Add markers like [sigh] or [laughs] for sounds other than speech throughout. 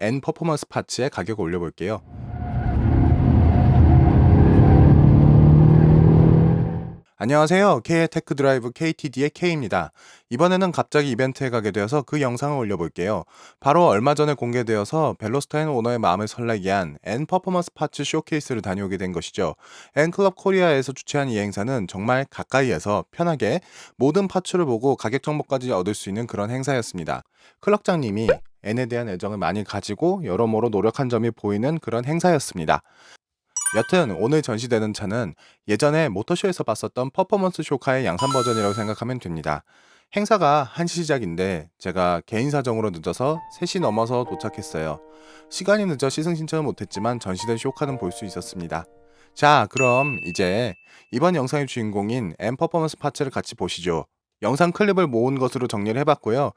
N 퍼포먼스 파츠의 가격을 올려볼게요. 안녕하세요. K의 테크 드라이브 KTD의 K입니다. 이번에는 갑자기 이벤트에 가게 되어서 그 영상을 올려볼게요. 바로 얼마 전에 공개되어서 벨로스타인 오너의 마음을 설레게 한 N 퍼포먼스 파츠 쇼케이스를 다녀오게 된 것이죠. N클럽 코리아에서 주최한 이 행사는 정말 가까이에서 편하게 모든 파츠를 보고 가격 정보까지 얻을 수 있는 그런 행사였습니다. 클럭장님이 N에 대한 애정을 많이 가지고 여러모로 노력한 점이 보이는 그런 행사였습니다. 여튼 오늘 전시되는 차는 예전에 모터쇼에서 봤었던 퍼포먼스 쇼카의 양산 버전이라고 생각하면 됩니다. 행사가 1시 시작인데 제가 개인 사정으로 늦어서 3시 넘어서 도착했어요. 시간이 늦어 시승 신청은 못했지만 전시된 쇼카는 볼 수 있었습니다. 자, 그럼 이제 이번 영상의 주인공인 M 퍼포먼스 파츠를 같이 보시죠. 영상 클립을 모은 것으로 정리를 해봤고요.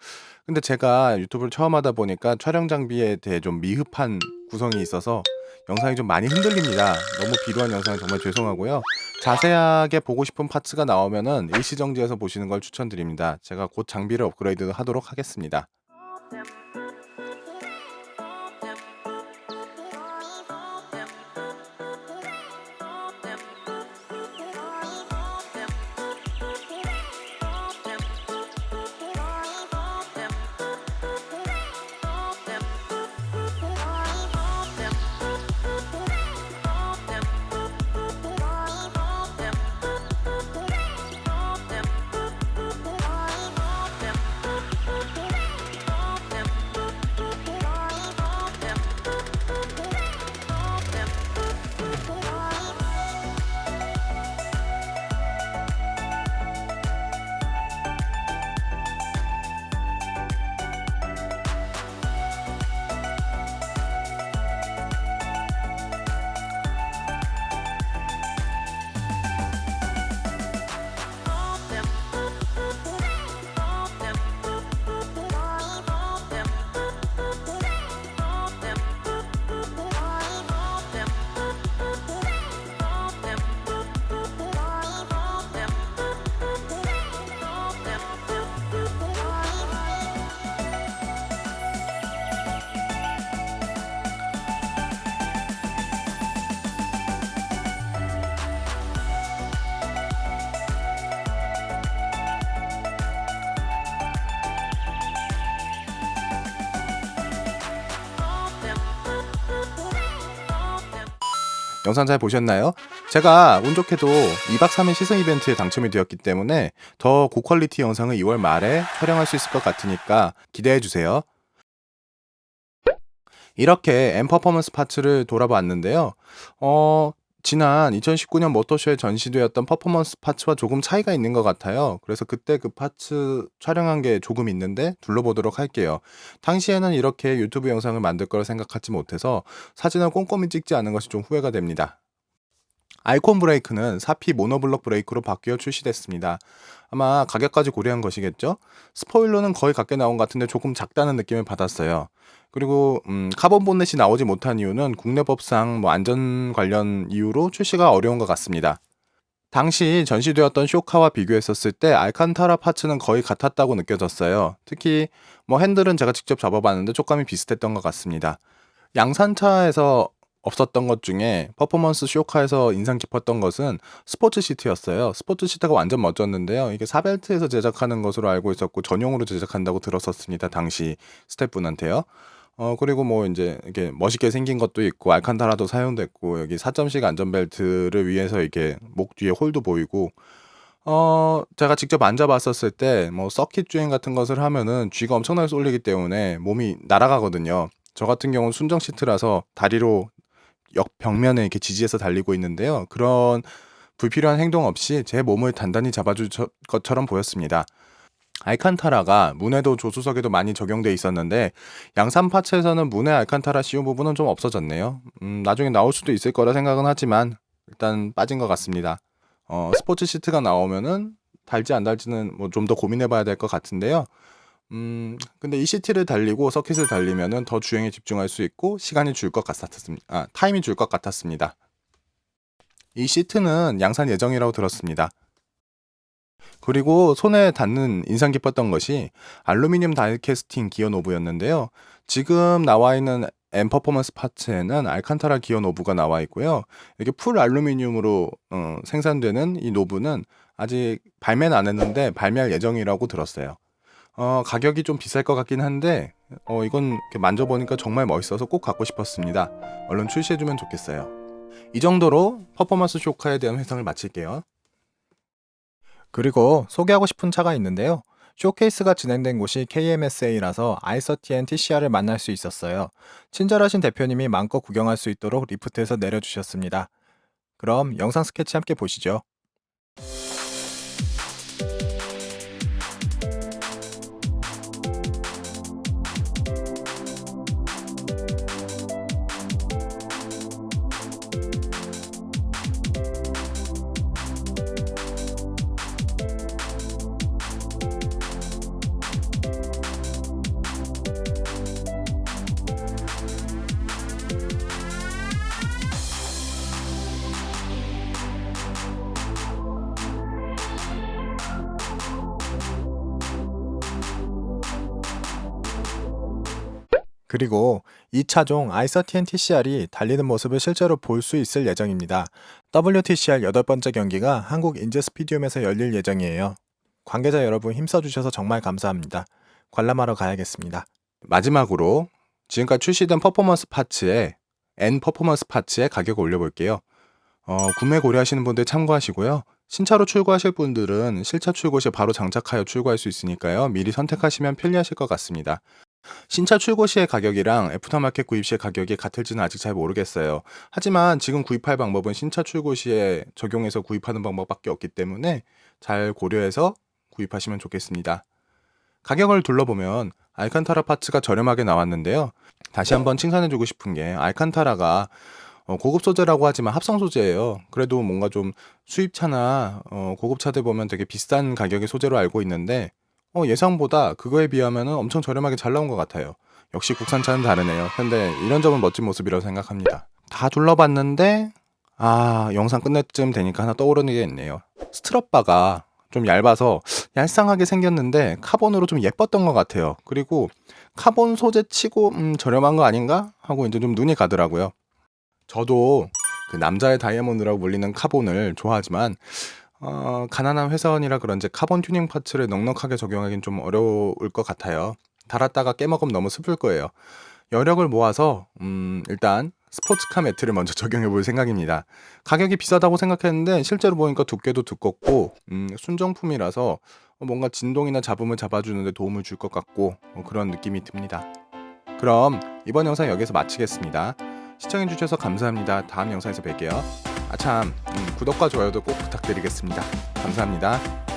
근데 제가 유튜브를 처음 하다 보니까 촬영 장비에 대해 좀 미흡한 구성이 있어서 영상이 좀 많이 흔들립니다. 너무 비루한 영상 정말 죄송하고요. 자세하게 보고 싶은 파츠가 나오면은 일시정지해서 보시는 걸 추천드립니다. 제가 곧 장비를 업그레이드 하도록 하겠습니다. 영상 잘 보셨나요? 제가 운 좋게도 2박 3일 시승 이벤트에 당첨이 되었기 때문에 더 고퀄리티 영상을 2월 말에 촬영할 수 있을 것 같으니까 기대해 주세요. 이렇게 M 퍼포먼스 파츠를 돌아봤는데요. 어, 지난 2019년 모터쇼에 전시되었던 퍼포먼스 파츠와 조금 차이가 있는 것 같아요. 그래서 그때 그 파츠 촬영한 게 조금 있는데 둘러보도록 할게요. 당시에는 이렇게 유튜브 영상을 만들 거라 생각하지 못해서 사진을 꼼꼼히 찍지 않은 것이 좀 후회가 됩니다. 아이콘 브레이크는 사피 모노블럭 브레이크로 바뀌어 출시됐습니다. 아마 가격까지 고려한 것이겠죠? 스포일러는 거의 같게 나온 것 같은데 조금 작다는 느낌을 받았어요. 그리고 음, 카본 본넷이 나오지 못한 이유는 국내 법상 뭐 안전 관련 이유로 출시가 어려운 것 같습니다. 당시 전시되었던 쇼카와 비교했었을 때 알칸타라 파츠는 거의 같았다고 느껴졌어요. 특히 뭐 핸들은 제가 직접 잡아봤는데 촉감이 비슷했던 것 같습니다. 양산차에서 없었던 것 중에 퍼포먼스 쇼카에서 인상 깊었던 것은 스포츠 시트였어요. 스포츠 시트가 완전 멋졌는데요. 이게 사벨트에서 제작하는 것으로 알고 있었고 전용으로 제작한다고 들었었습니다. 당시 스태프분한테요. 어 그리고 뭐 인제 이렇게 멋있게 생긴 것도 있고 알칸타라도 사용됐고 여기 4점식 안전벨트를 위해서 이렇게 목 뒤에 홀도 보이고 어 제가 직접 앉아 봤었을 때 뭐 서킷 주행 같은 것을 하면은 G가 엄청나게 쏠리기 때문에 몸이 날아가거든요. 저 같은 경우는 순정 시트라서 다리로 역 벽면에 이렇게 지지해서 달리고 있는데요. 그런 불필요한 행동 없이 제 몸을 단단히 잡아줄 저 것처럼 보였습니다. 알칸타라가 문에도 조수석에도 많이 적용돼 있었는데 양산 파츠에서는 문에 알칸타라 씌운 부분은 좀 없어졌네요. 음 나중에 나올 수도 있을 거라 생각은 하지만 일단 빠진 것 같습니다. 어 스포츠 시트가 나오면은 달지 안 달지는 뭐 좀 더 고민해 봐야 될 것 같은데요. 음 근데 이 시트를 달리고 서킷을 달리면은 더 주행에 집중할 수 있고 시간이 줄 것 같았습니다. 아 타임이 줄 것 같았습니다. 이 시트는 양산 예정이라고 들었습니다. 그리고 손에 닿는 인상 깊었던 것이 알루미늄 다이캐스팅 기어 노브였는데요. 지금 나와 있는 M 퍼포먼스 파츠에는 알칸타라 기어 노브가 나와 있고요. 이게 풀 알루미늄으로 어, 생산되는 이 노브는 아직 발매는 안 했는데 발매할 예정이라고 들었어요. 어, 가격이 좀 비쌀 것 같긴 한데 어, 이건 이렇게 만져보니까 정말 멋있어서 꼭 갖고 싶었습니다. 얼른 출시해주면 좋겠어요. 이 정도로 퍼포먼스 쇼카에 대한 회상을 마칠게요. 그리고 소개하고 싶은 차가 있는데요. 쇼케이스가 진행된 곳이 KMSA라서 i30N TCR을 만날 수 있었어요. 친절하신 대표님이 마음껏 구경할 수 있도록 리프트에서 내려주셨습니다. 그럼 영상 스케치 함께 보시죠. 그리고 이 차종 i30N TCR이 달리는 모습을 실제로 볼 수 있을 예정입니다. WTCR 여덟 번째 경기가 한국 인제 스피디움에서 열릴 예정이에요. 관계자 여러분 힘써주셔서 정말 감사합니다. 관람하러 가야겠습니다. 마지막으로 지금까지 출시된 퍼포먼스 파츠의 N 퍼포먼스 파츠의 가격을 올려볼게요. 어, 구매 고려하시는 분들 참고하시고요. 신차로 출고하실 분들은 실차 출고 시 바로 장착하여 출고할 수 있으니까요. 미리 선택하시면 편리하실 것 같습니다. 신차 출고 시의 가격이랑 애프터마켓 구입 시의 가격이 같을지는 아직 잘 모르겠어요. 하지만 지금 구입할 방법은 신차 출고 시에 적용해서 구입하는 방법밖에 없기 때문에 잘 고려해서 구입하시면 좋겠습니다. 가격을 둘러보면 알칸타라 파츠가 저렴하게 나왔는데요. 다시 한번 칭찬해주고 싶은 게 알칸타라가 어, 고급 소재라고 하지만 합성 소재예요. 그래도 뭔가 좀 수입차나 어, 고급차들 보면 되게 비싼 가격의 소재로 알고 있는데 어, 예상보다 그거에 비하면 엄청 저렴하게 잘 나온 것 같아요. 역시 국산차는 다르네요. 근데 이런 점은 멋진 모습이라고 생각합니다. 다 둘러봤는데 아 영상 끝낼 쯤 되니까 하나 떠오르는 게 있네요. 스트럿바가 좀 얇아서 얄쌍하게 생겼는데 카본으로 좀 예뻤던 것 같아요. 그리고 카본 소재 치고 음, 저렴한 거 아닌가 하고 이제 좀 눈이 가더라고요. 저도 그 남자의 다이아몬드라고 불리는 카본을 좋아하지만 어, 가난한 회사원이라 그런지 카본 튜닝 파츠를 넉넉하게 적용하기는 좀 어려울 것 같아요. 달았다가 깨먹으면 너무 슬플 거예요. 여력을 모아서 음, 일단 스포츠카 매트를 먼저 [laughs] 적용해 볼 생각입니다. 가격이 비싸다고 생각했는데 실제로 보니까 두께도 두껍고 음, 순정품이라서 뭔가 진동이나 잡음을 잡아주는데 도움을 줄 것 같고 뭐 그런 느낌이 듭니다. 그럼 이번 영상 여기서 마치겠습니다. 시청해주셔서 감사합니다. 다음 영상에서 뵐게요. 아참 음, 구독과 좋아요도 꼭 부탁드리겠습니다. 감사합니다.